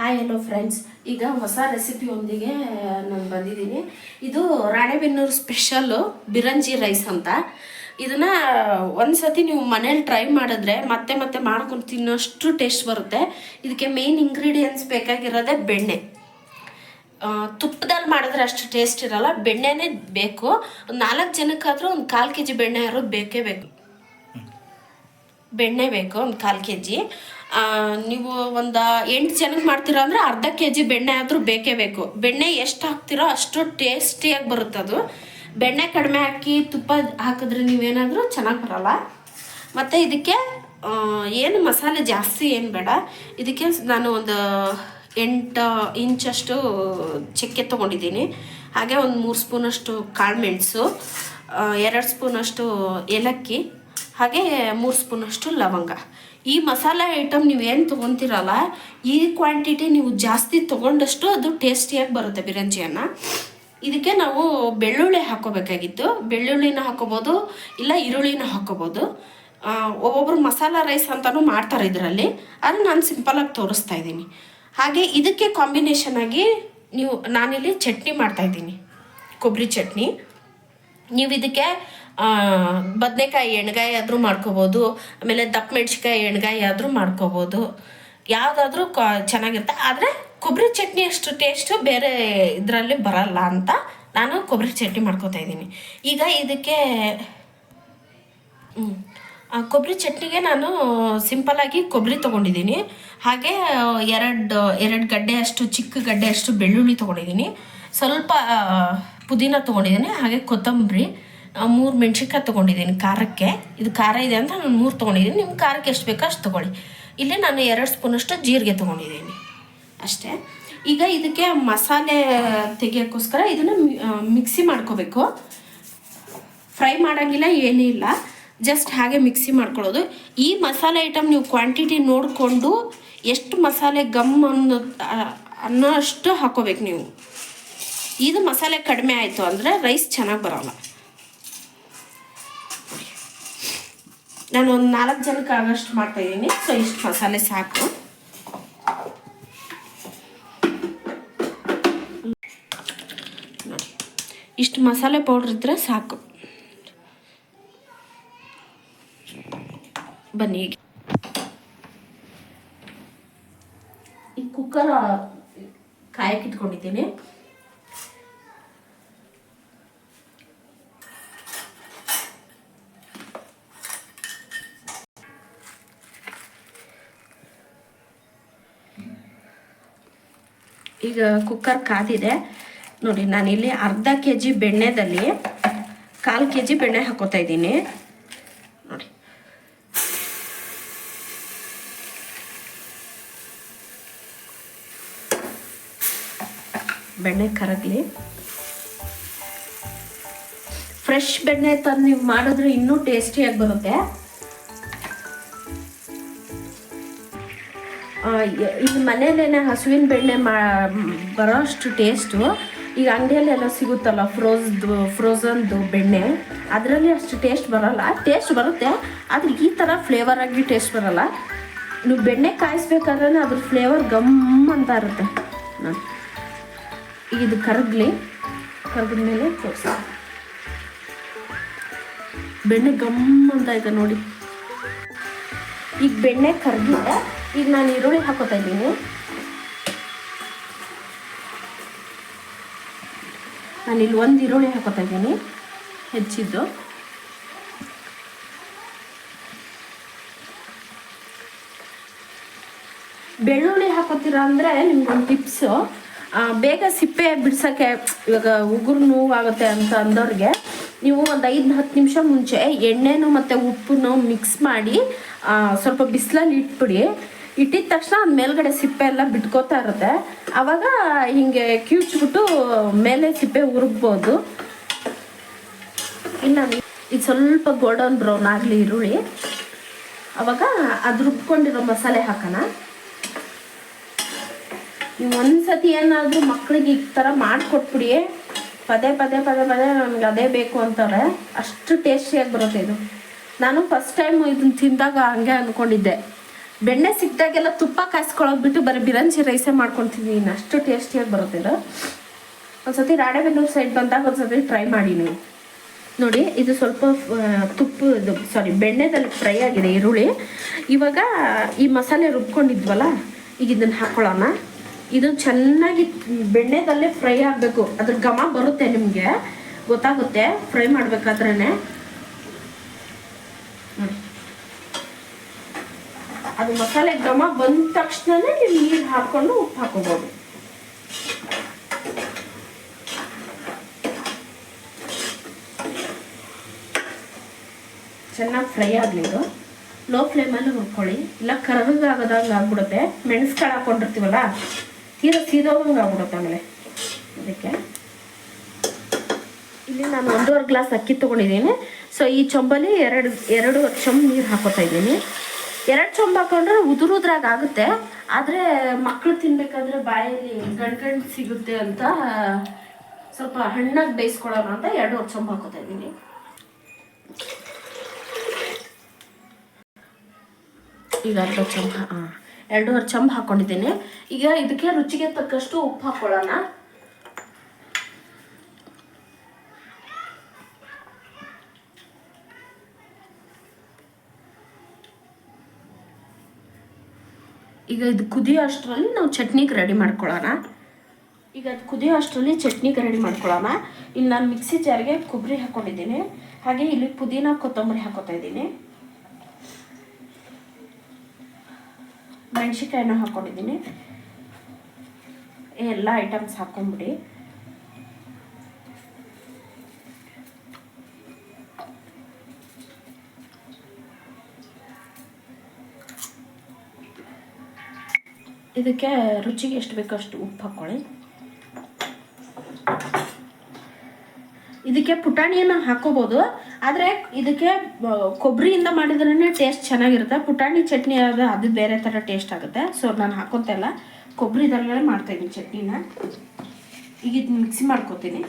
Hi hello friends ಈಗ ಹೊಸ ರೆಸಿಪಿಯೊಂದಿಗೆ ನಾನು ಬಂದಿದ್ದೀನಿ. ಇದು ರಾಣೆಬೆನ್ನೂರು ಸ್ಪೆಷಲ್ಲು ಬಿರಂಜಿ ರೈಸ್ ಅಂತ. ಇದನ್ನು ಒಂದು ಸತಿ ನೀವು ಮನೇಲಿ ಟ್ರೈ ಮಾಡಿದ್ರೆ ಮತ್ತೆ ಮತ್ತೆ ಮಾಡ್ಕೊಂಡು ತಿನ್ನೋಷ್ಟು ಟೇಸ್ಟ್ ಬರುತ್ತೆ. ಇದಕ್ಕೆ ಮೇನ್ ಇಂಗ್ರೀಡಿಯೆಂಟ್ಸ್ ಬೇಕಾಗಿರೋದೇ ಬೆಣ್ಣೆ. ತುಪ್ಪದಲ್ಲಿ ಮಾಡಿದ್ರೆ ಅಷ್ಟು ಟೇಸ್ಟ್ ಇರಲ್ಲ. ಬೆಣ್ಣೆನೇ ಬೇಕು. ಒಂದು ನಾಲ್ಕು ಜನಕ್ಕಾದರೂ ಒಂದು ಕಾಲು ಕೆ ಜಿ ಬೆಣ್ಣೆ ಯಾರು ಬೇಕೇ ಬೇಕು. ಬೆಣ್ಣೆ ಬೇಕು ಒಂದು ಕಾಲು ಕೆ ಜಿ ನೀವು ಒಂದು ಎಂಟು ಜನಕ್ಕೆ ಮಾಡ್ತೀರಾ ಅಂದ್ರೆ ಅರ್ಧ ಕೆ ಜಿ ಬೆಣ್ಣೆ ಆದರೂ ಬೇಕೇ ಬೇಕು. ಬೆಣ್ಣೆ ಎಷ್ಟು ಹಾಕ್ತಿರೋ ಅಷ್ಟು ಟೇಸ್ಟಿಯಾಗಿ ಬರುತ್ತೆ ಅದು. ಬೆಣ್ಣೆ ಕಡಿಮೆ ಹಾಕಿ ತುಪ್ಪ ಹಾಕಿದ್ರೆ ನೀವೇನಾದರೂ ಚೆನ್ನಾಗಿ ಬರಲ್ಲ. ಮತ್ತು ಇದಕ್ಕೆ ಏನು ಮಸಾಲೆ ಜಾಸ್ತಿ ಏನು ಬೇಡ. ಇದಕ್ಕೆ ನಾನು ಒಂದು ಎಂಟು ಇಂಚಷ್ಟು ಚಕ್ಕೆ ತೊಗೊಂಡಿದ್ದೀನಿ. ಹಾಗೆ ಒಂದು ಮೂರು ಸ್ಪೂನಷ್ಟು ಕಾಳುಮೆಣಸು ಎರಡು ಸ್ಪೂನಷ್ಟು ಏಲಕ್ಕಿ, ಹಾಗೆ ಮೂರು ಸ್ಪೂನಷ್ಟು ಲವಂಗ. ಈ ಮಸಾಲೆ ಐಟಮ್ ನೀವು ಏನು ತೊಗೊತೀರಲ್ಲ, ಈ ಕ್ವಾಂಟಿಟಿ ನೀವು ಜಾಸ್ತಿ ತೊಗೊಂಡಷ್ಟು ಅದು ಟೇಸ್ಟಿಯಾಗಿ ಬರುತ್ತೆ ಬಿರಂಜಿಯನ್ನು. ಇದಕ್ಕೆ ನಾವು ಬೆಳ್ಳುಳ್ಳಿ ಹಾಕೋಬೇಕಾಗಿತ್ತು. ಬೆಳ್ಳುಳ್ಳಿನ ಹಾಕೋಬೋದು, ಇಲ್ಲ ಈರುಳ್ಳಿನ ಹಾಕೋಬೋದು. ಒಬ್ಬೊಬ್ರು ಮಸಾಲ ರೈಸ್ ಅಂತಲೂ ಮಾಡ್ತಾರೆ ಇದರಲ್ಲಿ. ಆದರೆ ನಾನು ಸಿಂಪಲಾಗಿ ತೋರಿಸ್ತಾ ಇದ್ದೀನಿ. ಹಾಗೆ ಇದಕ್ಕೆ ಕಾಂಬಿನೇಷನ್ ಆಗಿ ನೀವು, ನಾನಿಲ್ಲಿ ಚಟ್ನಿ ಮಾಡ್ತಾ ಇದ್ದೀನಿ. ಕೊಬ್ಬರಿ ಚಟ್ನಿ. ನೀವು ಇದಕ್ಕೆ ಬದನೆಕಾಯಿ ಎಣ್ಗಾಯಿ ಆದರೂ ಮಾಡ್ಕೋಬೋದು, ಆಮೇಲೆ ದಪ್ಪ ಮೆಣಸಿಕಾಯಿ ಎಣ್ಗಾಯಿ ಆದರೂ ಮಾಡ್ಕೋಬೋದು. ಯಾವುದಾದ್ರೂ ಕ, ಚೆನ್ನಾಗಿರುತ್ತೆ. ಆದರೆ ಕೊಬ್ಬರಿ ಚಟ್ನಿ ಅಷ್ಟು ಟೇಸ್ಟು ಬೇರೆ ಇದರಲ್ಲಿ ಬರಲ್ಲ ಅಂತ ನಾನು ಕೊಬ್ಬರಿ ಚಟ್ನಿ ಮಾಡ್ಕೋತಾ ಇದ್ದೀನಿ. ಈಗ ಇದಕ್ಕೆ ಕೊಬ್ಬರಿ ಚಟ್ನಿಗೆ ನಾನು ಸಿಂಪಲ್ಲಾಗಿ ಕೊಬ್ಬರಿ ತೊಗೊಂಡಿದ್ದೀನಿ. ಹಾಗೆ, ಎರಡು ಎರಡು ಗಡ್ಡೆ ಅಷ್ಟು, ಚಿಕ್ಕ ಗಡ್ಡೆ ಅಷ್ಟು ಬೆಳ್ಳುಳ್ಳಿ ತೊಗೊಂಡಿದ್ದೀನಿ. ಸ್ವಲ್ಪ ಪುದೀನ ತೊಗೊಂಡಿದ್ದೀನಿ. ಹಾಗೆ ಕೊತ್ತಂಬರಿ. ಮೂರು ಮೆಣಸಿನ್ಕಾಯಿ ತೊಗೊಂಡಿದ್ದೀನಿ ಖಾರಕ್ಕೆ. ಇದು ಖಾರ ಇದೆ ಅಂತ ನಾನು ಮೂರು ತೊಗೊಂಡಿದ್ದೀನಿ. ನಿಮ್ಮ ಖಾರಕ್ಕೆ ಎಷ್ಟು ಬೇಕೋ ಅಷ್ಟು ತೊಗೊಳ್ಳಿ. ಇಲ್ಲಿ ನಾನು ಎರಡು ಸ್ಪೂನಷ್ಟು ಜೀರಿಗೆ ತೊಗೊಂಡಿದ್ದೀನಿ. ಅಷ್ಟೇ. ಈಗ ಇದಕ್ಕೆ ಮಸಾಲೆ ತೆಗಿಯೋಕ್ಕೋಸ್ಕರ ಇದನ್ನು ಮಿಕ್ಸಿ ಮಾಡ್ಕೋಬೇಕು. ಫ್ರೈ ಮಾಡೋಂಗಿಲ್ಲ, ಏನೂ ಇಲ್ಲ. ಜಸ್ಟ್ ಹಾಗೆ ಮಿಕ್ಸಿ ಮಾಡ್ಕೊಳ್ಳೋದು. ಈ ಮಸಾಲೆ ಐಟಮ್ ನೀವು ಕ್ವಾಂಟಿಟಿ ನೋಡಿಕೊಂಡು ಎಷ್ಟು ಮಸಾಲೆ ಗಮ್ ಅನ್ನೋ ಅನ್ನೋ ಅಷ್ಟು ಹಾಕೋಬೇಕು ನೀವು. ಇದು ಮಸಾಲೆ ಕಡಿಮೆ ಆಯಿತು ಅಂದರೆ ರೈಸ್ ಚೆನ್ನಾಗಿ ಬರೋಲ್ಲ. ನಾನು ಒಂದು ನಾಲ್ಕು ಜನಕ್ಕೆ ಆಗೋಷ್ಟು ಮಾಡ್ತಾ ಇದ್ದೀನಿ ಸೊ ಇಷ್ಟು ಮಸಾಲೆ ಸಾಕು. ಇಷ್ಟು ಮಸಾಲೆ ಪೌಡ್ರ್ ಇದ್ದರೆ ಸಾಕು. ಬನ್ನಿ ಈಗ ಈ ಕುಕ್ಕರ್ ಕಾಯಕ್ಕೆ ಇಟ್ಕೊಂಡಿದ್ದೀನಿ ಈಗ ಕುಕ್ಕರ್ ಕಾದಿದೆ. ನೋಡಿ, ನಾನಿಲ್ಲಿ ಅರ್ಧ ಕೆ ಜಿ ಬೆಣ್ಣೆದಲ್ಲಿ ಕಾಲು ಕೆ ಜಿ ಬೆಣ್ಣೆ ಹಾಕೋತಾ ಇದ್ದೀನಿ. ನೋಡಿ. ಬೆಣ್ಣೆ ಕರಗಲಿ. ಫ್ರೆಶ್ ಬೆಣ್ಣೆ ತಂದು ನೀವು ಮಾಡಿದ್ರೆ ಇನ್ನೂ ಟೇಸ್ಟಿಯಾಗಿ ಬರುತ್ತೆ. ಈಗ ಮನೆಯಲ್ಲೇನೆ ಹಸುವಿನ ಬೆಣ್ಣೆ ಮಾ, ಬರೋ ಅಷ್ಟು ಟೇಸ್ಟು ಈಗ ಅಂಗಡಿಯಲ್ಲೆಲ್ಲ ಸಿಗುತ್ತಲ್ಲ ಫ್ರೋಸ್ದು ಫ್ರೋಝನ್ದು ಬೆಣ್ಣೆ. ಅದರಲ್ಲಿ ಅಷ್ಟು ಟೇಸ್ಟ್ ಬರಲ್ಲ. ಟೇಸ್ಟ್ ಬರುತ್ತೆ, ಆದರೆ ಈ ಥರ ಫ್ಲೇವರ್ ಆಗಿ ಟೇಸ್ಟ್ ಬರಲ್ಲ. ನೀವು ಬೆಣ್ಣೆ ಕಾಯಿಸ್ಬೇಕಾದ್ರೆ ಅದ್ರ ಫ್ಲೇವರ್ ಗಮ್ ಅಂತ ಇರುತ್ತೆ. ಈಗ ಇದು ಕರಗಲಿ. ಕರಗಿದ್ಮೇಲೆ ಮೇಲೆ ಬೆಣ್ಣೆ ಗಮ್ ಅಂತ ಇದೆ ನೋಡಿ. ಈಗ ಬೆಣ್ಣೆ ಕರಗಿದೆ ಈಗ ನಾನು ಈರುಳ್ಳಿ ಹಾಕೋತಾ ಇದ್ದೀನಿ. ನಾನು ಇಲ್ಲಿ ಒಂದು ಈರುಳ್ಳಿ ಹಾಕೋತಾ ಇದ್ದೀನಿ, ಹೆಚ್ಚಿದ್ದು. ಬೆಳ್ಳುಳ್ಳಿ ಹಾಕೋತೀರಾ ಅಂದರೆ ನಿಮ್ಗೊಂದು ಟಿಪ್ಸು ಬೇಗ ಸಿಪ್ಪೆ ಬಿಡ್ಸೋಕ್ಕೆ, ಇವಾಗ ಉಗುರು ನೋವಾಗುತ್ತೆ ಅಂತ ಅಂದವ್ರಿಗೆ ನೀವು ಒಂದು ಐದು ಹತ್ತು ನಿಮಿಷ ಮುಂಚೆ ಎಣ್ಣೆನು ಮತ್ತು ಉಪ್ಪನ್ನು ಮಿಕ್ಸ್ ಮಾಡಿ ಸ್ವಲ್ಪ ಬಿಸಿಲಲ್ಲಿ ಇಟ್ಬಿಡಿ. ಇಟ್ಟಿದ ತಕ್ಷಣ ಅದು ಮೇಲ್ಗಡೆ ಸಿಪ್ಪೆ ಎಲ್ಲ ಬಿಟ್ಕೋತಾ ಇರುತ್ತೆ. ಆವಾಗ ಹಿಂಗೆ ಕಿವುಚ್ಬಿಟ್ಟು ಮೇಲೆ ಸಿಪ್ಪೆ ಉರುಗ್ಬೋದು ಇಲ್ಲ ಇದು ಸ್ವಲ್ಪ ಗೋಲ್ಡನ್ ಬ್ರೌನ್ ಆಗಲಿ ಈರುಳ್ಳಿ. ಆವಾಗ ಅದು ರುಬ್ಕೊಂಡಿರೋ ಮಸಾಲೆ ಹಾಕೋಣ. ನೀವು ಒಂದ್ಸತಿ ಏನಾದರೂ ಮಕ್ಕಳಿಗೆ ಈ ಥರ ಮಾಡಿಕೊಟ್ಬಿಡಿ. ಪದೇ ಪದೇ ಪದೇ ಪದೇ ನನಗೆ ಅದೇ ಬೇಕು ಅಂತಾರೆ ಅಷ್ಟು ಟೇಸ್ಟಿಯಾಗಿ ಬರುತ್ತೆ ಇದು. ನಾನು ಫಸ್ಟ್ ಟೈಮ್ ಇದನ್ನ ತಿಂದಾಗ ಹಂಗೆ ಅಂದ್ಕೊಂಡಿದ್ದೆ ಬೆಣ್ಣೆ ಸಿಕ್ಕಿದಾಗೆಲ್ಲ ತುಪ್ಪ ಕಾಯಿಸ್ಕೊಳ್ಳೋದು ಬಿಟ್ಟು ಬರೀ ಬಿರಂಜಿ ರೈಸೇ ಮಾಡ್ಕೊಳ್ತೀನಿ ಇನ್ನು ಅಷ್ಟು ಟೇಸ್ಟಿಯಾಗಿ ಬರುತ್ತೆ ಇದು. ಒಂದ್ಸತಿ ರಾಣೆಬೆನ್ನೂರು ಸೈಡ್ ಬಂದಾಗ ಒಂದ್ಸತಿ ಟ್ರೈ ಮಾಡಿ ನೀವು. ನೋಡಿ, ಇದು ಸ್ವಲ್ಪ ತುಪ್ಪ ಸಾರಿ ಬೆಣ್ಣೆದಲ್ಲಿ ಫ್ರೈ ಆಗಿದೆ ಈರುಳ್ಳಿ. ಇವಾಗ ಈ ಮಸಾಲೆ ರುಬ್ಕೊಂಡಿದ್ವಲ್ಲ, ಈಗ ಇದನ್ನು ಹಾಕೊಳ್ಳೋಣ. ಇದು ಚೆನ್ನಾಗಿ ಬೆಣ್ಣೆದಲ್ಲೇ ಫ್ರೈ ಆಗಬೇಕು. ಅದ್ರ ಘಮ ಬರುತ್ತೆ ನಿಮಗೆ. ಗೊತ್ತಾಗುತ್ತೆ ಫ್ರೈ ಮಾಡಬೇಕಾದ್ರೇ ಅದು ಮಸಾಲೆ ಘಮ ಬಂದ ತಕ್ಷಣನೇ ನೀವು ನೀರು ಹಾಕ್ಕೊಂಡು ಉಪ್ಪು ಹಾಕೋಬೋದು. ಚೆನ್ನಾಗಿ ಫ್ರೈ ಆಗಲಿ ಇದು. ಲೋ ಫ್ಲೇಮಲ್ಲಿ ಹುರ್ಕೊಳ್ಳಿ. ಇಲ್ಲ ಕರಗಾಗದಂಗೆ ಆಗ್ಬಿಡುತ್ತೆ. ಮೆಣಸ್ಕಾಳು ಹಾಕೊಂಡಿರ್ತೀವಲ್ಲ? ತೀರಾ ಸೀದೋದಂಗೆ ಆಗ್ಬಿಡುತ್ತೆ ಆಮೇಲೆ. ಅದಕ್ಕೆ ಇಲ್ಲಿ ನಾನು ಒಂದೂವರೆ ಗ್ಲಾಸ್ ಅಕ್ಕಿ ತೊಗೊಂಡಿದ್ದೀನಿ. ಸೊ ಈ ಚೊಂಬಲ್ಲಿ ಎರಡು ಎರಡು ಚೊಂಬು ನೀರು ಹಾಕೋತಾ ಇದ್ದೀನಿ. ಎರಡು ಚೊಂಬು ಹಾಕೊಂಡ್ರೆ ಉದುರುದ್ರಾಗ ಆಗುತ್ತೆ. ಆದರೆ ಮಕ್ಕಳು ತಿನ್ಬೇಕಾದ್ರೆ ಬಾಯಲ್ಲಿ ಗಂಡ್ ಸಿಗುತ್ತೆ ಅಂತ ಸ್ವಲ್ಪ ಹಣ್ಣಾಗಿ ಬೇಯಿಸ್ಕೊಳ್ಳೋಣ ಅಂತ ಎರಡೂವರೆ ಚೊಂಬು ಹಾಕೋತಾ ಇದ್ದೀನಿ. ಈಗ ಅರ್ಧ ಚೊಂಬ, ಹಾಂ. ಎರಡೂವರೆ ಚಂಬ್ ಹಾಕೊಂಡಿದ್ದೀನಿ. ಈಗ ಇದಕ್ಕೆ ರುಚಿಗೆ ತಕ್ಕಷ್ಟು ಉಪ್ಪು ಹಾಕೊಳ್ಳೋಣ. ಈಗ ಇದು ಕುದಿಯೋ ಅಷ್ಟರಲ್ಲಿ ನಾವು ಚಟ್ನಿಗೆ ರೆಡಿ ಮಾಡ್ಕೊಳ್ಳೋಣ. ಈಗ ಅದು ಕುದಿಯೋ ಅಷ್ಟರಲ್ಲಿ ಚಟ್ನಿಗೆ ರೆಡಿ ಮಾಡ್ಕೊಳ್ಳೋಣ. ಇಲ್ಲಿ ನಾನು ಮಿಕ್ಸಿ ಜಾರಿಗೆ ಕೊಬ್ಬರಿ ಹಾಕ್ಕೊಂಡಿದ್ದೀನಿ ಹಾಗೆ ಇಲ್ಲಿ ಪುದೀನ ಕೊತ್ತಂಬರಿ ಹಾಕೋತಾ ಇದ್ದೀನಿ. ಮೆಣಸಿನ್ಕಾಯಿನ ಹಾಕ್ಕೊಂಡಿದ್ದೀನಿ ಎಲ್ಲ ಐಟಮ್ಸ್ ಹಾಕ್ಕೊಂಬಿಡಿ ಇದಕ್ಕೆ ರುಚಿಗೆ ಎಷ್ಟು ಬೇಕೋ ಅಷ್ಟು ಉಪ್ಪು ಹಾಕ್ಕೊಳ್ಳಿ ಇದಕ್ಕೆ ಪುಟಾಣಿಯನ್ನು ಹಾಕೋಬಹುದು ಆದರೆ ಇದಕ್ಕೆ ಕೊಬ್ಬರಿಯಿಂದ ಮಾಡಿದ್ರೇ ಟೇಸ್ಟ್ ಚೆನ್ನಾಗಿರುತ್ತೆ. ಪುಟಾಣಿ ಚಟ್ನಿ ಅದು ಅದು ಬೇರೆ ಥರ ಟೇಸ್ಟ್ ಆಗುತ್ತೆ. ಸೊ ನಾನು ಹಾಕೋತಾ ಇಲ್ಲ. ಮಾಡ್ತಾ ಮಾಡ್ತಾಯಿದ್ದೀನಿ ಚಟ್ನಿನ. ಈಗ ಇದು ಮಿಕ್ಸಿ ಮಾಡ್ಕೊತೀನಿ.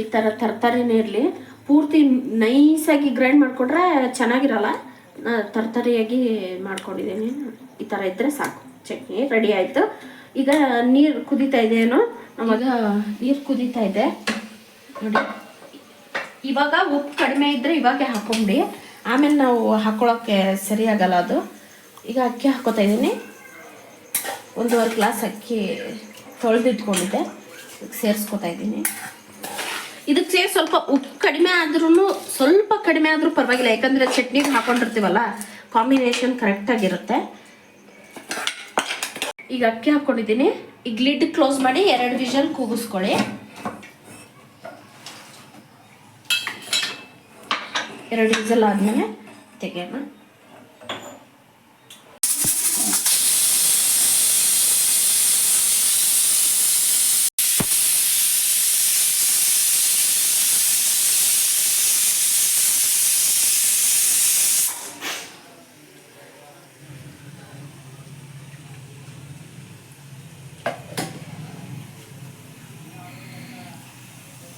ಈ ಥರ ತರಕಾರಿನೇ ಇರಲಿ. ಪೂರ್ತಿ ನೈಸಾಗಿ ಗ್ರೈಂಡ್ ಮಾಡಿಕೊಂಡ್ರೆ ಚೆನ್ನಾಗಿರಲ್ಲ. ತರ್ತರಿಯಾಗಿ ಮಾಡ್ಕೊಂಡಿದ್ದೀನಿ ಈ ಥರ ಇದ್ದರೆ ಸಾಕು. ಚಟ್ನಿ ರೆಡಿ ಆಯಿತು. ಈಗ ನೀರು ಕುದೀತಾ ಇದೆ ಏನೋ ನಮಗೆ ನೀರು ಕುದೀತಾ ಇದೆ. ನೋಡಿ, ಇವಾಗ ಉಪ್ಪು ಕಡಿಮೆ ಇದ್ದರೆ ಇವಾಗೆ ಹಾಕೊಂಬಿಡಿ ಆಮೇಲೆ ನಾವು ಹಾಕೊಳ್ಳೋಕ್ಕೆ ಸರಿಯಾಗಲ್ಲ ಅದು. ಈಗ ಅಕ್ಕಿ ಹಾಕೋತಾ ಇದ್ದೀನಿ. ಒಂದೂವರೆ ಗ್ಲಾಸ್ ಅಕ್ಕಿ ತೊಳೆದಿಟ್ಕೊಂಡಿದ್ದೆ. ಸೇರಿಸ್ಕೊತಾ ಇದ್ದೀನಿ. ಇದಕ್ಕೆ ಸ್ವಲ್ಪ ಉಪ್ಪು ಕಡಿಮೆ ಆದ್ರೂ ಸ್ವಲ್ಪ ಕಡಿಮೆ ಆದರೂ ಪರವಾಗಿಲ್ಲ. ಯಾಕಂದರೆ ಚಟ್ನಿಗೆ ಹಾಕೊಂಡಿರ್ತೀವಲ್ಲ, ಕಾಂಬಿನೇಷನ್ ಕರೆಕ್ಟಾಗಿರುತ್ತೆ. ಈಗ ಅಕ್ಕಿ ಹಾಕ್ಕೊಂಡಿದ್ದೀನಿ. ಈಗ ಲಿಡ್ ಕ್ಲೋಸ್ ಮಾಡಿ ಎರಡು ವಿಷಲ್ ಕೂಗಿಸ್ಕೊಳ್ಳಿ. ಎರಡು ವಿಷಲ್ ಆದಮೇಲೆ ತೆಗೆಯೋಣ.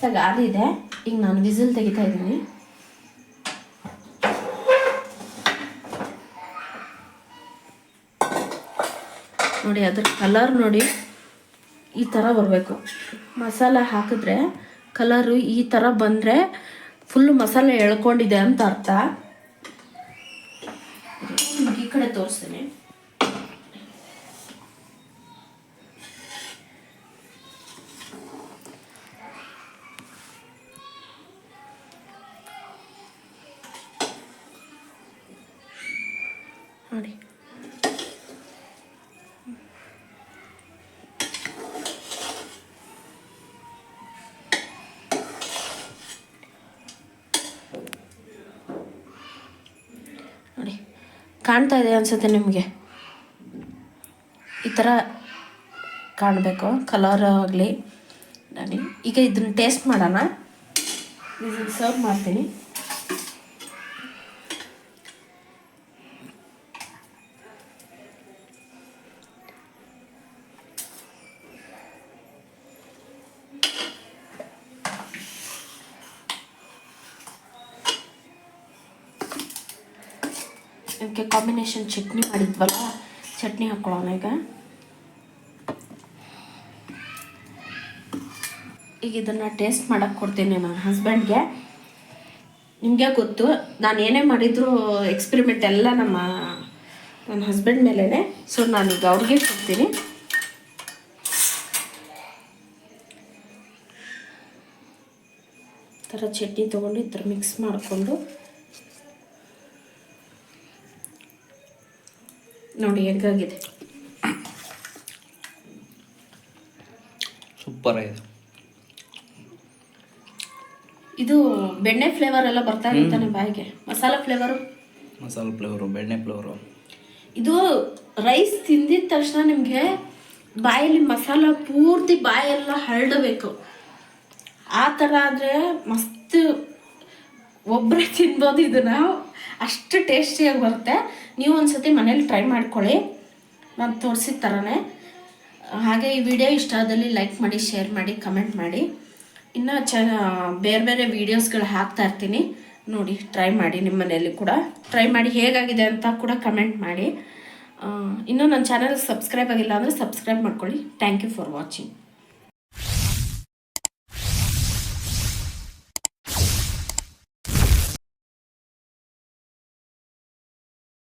ಈಗ ಇದೆ. ಈಗ ನಾನು ವಿಸಿಲ್ ತೆಗಿತಾ ಇದ್ದೀನಿ. ನೋಡಿ, ಅದ್ರ ಕಲರ್ ನೋಡಿ ಈ ಥರ ಬರಬೇಕು. ಮಸಾಲೆ ಹಾಕಿದ್ರೆ ಕಲರು ಈ ಥರ ಬಂದರೆ ಫುಲ್ ಮಸಾಲೆ ಎಳ್ಕೊಂಡಿದೆ ಅಂತ ಅರ್ಥ. ಈ ಕಡೆ ತೋರಿಸ್ತೀನಿ. ಕಾಣ್ತಾ ಇದೆ ಅನ್ಸುತ್ತೆ ನಿಮಗೆ? ಈ ಥರ ಕಾಣಬೇಕು ಕಲರ್ ಆಗಲಿ. ನಾನು ಈಗ ಇದನ್ನ ಟೇಸ್ಟ್ ಮಾಡೋಣ. ಸರ್ವ್ ಮಾಡ್ತೀನಿ. ಅದಕ್ಕೆ ಕಾಂಬಿನೇಷನ್ ಚಟ್ನಿ ಮಾಡಿದ್ವಲ್ಲ, ಚಟ್ನಿ ಹಾಕ್ಕೊಳ್ಳೋಣ ಈಗ. ಈಗ ಇದನ್ನು ಟೇಸ್ಟ್ ಮಾಡೋಕ್ಕೆ ಕೊಡ್ತೀನಿ ನನ್ನ ಹಸ್ಬೆಂಡ್ಗೆ ನಿಮಗೆ ಗೊತ್ತು, ನಾನು ಏನೇ ಮಾಡಿದ್ರು ಎಕ್ಸ್ಪೆರಿಮೆಂಟ್ ಎಲ್ಲ ನಮ್ಮ, ನನ್ನ ಹಸ್ಬೆಂಡ್ ಮೇಲೇ ಸೊ ನಾನೀಗ ಅವ್ರಿಗೆ ಕೊಡ್ತೀನಿ. ಥರ ಚಟ್ನಿ ತೊಗೊಂಡು ಈ ಥರ ಮಿಕ್ಸ್ ಮಾಡಿಕೊಂಡು ನೋಡಿ ಹೆಂಗಾಗಿದೆ ಸೂಪರ್ ಆಗಿದೆ. ಇದು ಬೆಣ್ಣೆ ಫ್ಲೇವರ್ ಎಲ್ಲ ಬರ್ತಾ ಇರುತ್ತೆ ಬಾಯಿಗೆ. ಮಸಾಲ ಫ್ಲೇವರು ಮಸಾಲ ಫ್ಲೇವರು ಬೆಣ್ಣೆ ಫ್ಲೇವರು ಇದು ರೈಸ್ ತಿಂದಿದ ತಕ್ಷಣ ನಿಮಗೆ ಬಾಯಲ್ಲಿ ಮಸಾಲ ಪೂರ್ತಿ ಬಾಯೆಲ್ಲ ಹರಡಬೇಕು. ಆ ಥರ ಆದರೆ ಮಸ್ತ್ ಒಬ್ಬರೇ ತಿನ್ಬೋದು ಇದನ್ನು ಅಷ್ಟು ಟೇಸ್ಟಿಯಾಗಿ ಬರುತ್ತೆ. ನೀವು ಒಂದ್ಸತಿ ಮನೇಲಿ ಟ್ರೈ ಮಾಡ್ಕೊಳ್ಳಿ. ನಾನು ತೋರಿಸಿದ ಥರನೇ ಹಾಗೆ ಈ ವಿಡಿಯೋ ಇಷ್ಟ ಆದಲ್ಲಿ ಲೈಕ್ ಮಾಡಿ, ಶೇರ್ ಮಾಡಿ, ಕಮೆಂಟ್ ಮಾಡಿ. ಇನ್ನೂ ಚ ಬೇರೆ ಬೇರೆ ವೀಡಿಯೋಸ್ಗಳು ಹಾಕ್ತಾ ಇರ್ತೀನಿ. ನೋಡಿ, ಟ್ರೈ ಮಾಡಿ ನಿಮ್ಮ ಮನೆಯಲ್ಲಿ ಕೂಡ. ಟ್ರೈ ಮಾಡಿ ಹೇಗಾಗಿದೆ ಅಂತ ಕೂಡ ಕಮೆಂಟ್ ಮಾಡಿ. ಇನ್ನೂ ನನ್ನ ಚಾನಲ್ ಸಬ್ಸ್ಕ್ರೈಬ್ ಆಗಿಲ್ಲ ಅಂದರೆ ಸಬ್ಸ್ಕ್ರೈಬ್ ಮಾಡ್ಕೊಳ್ಳಿ. Thank you for watching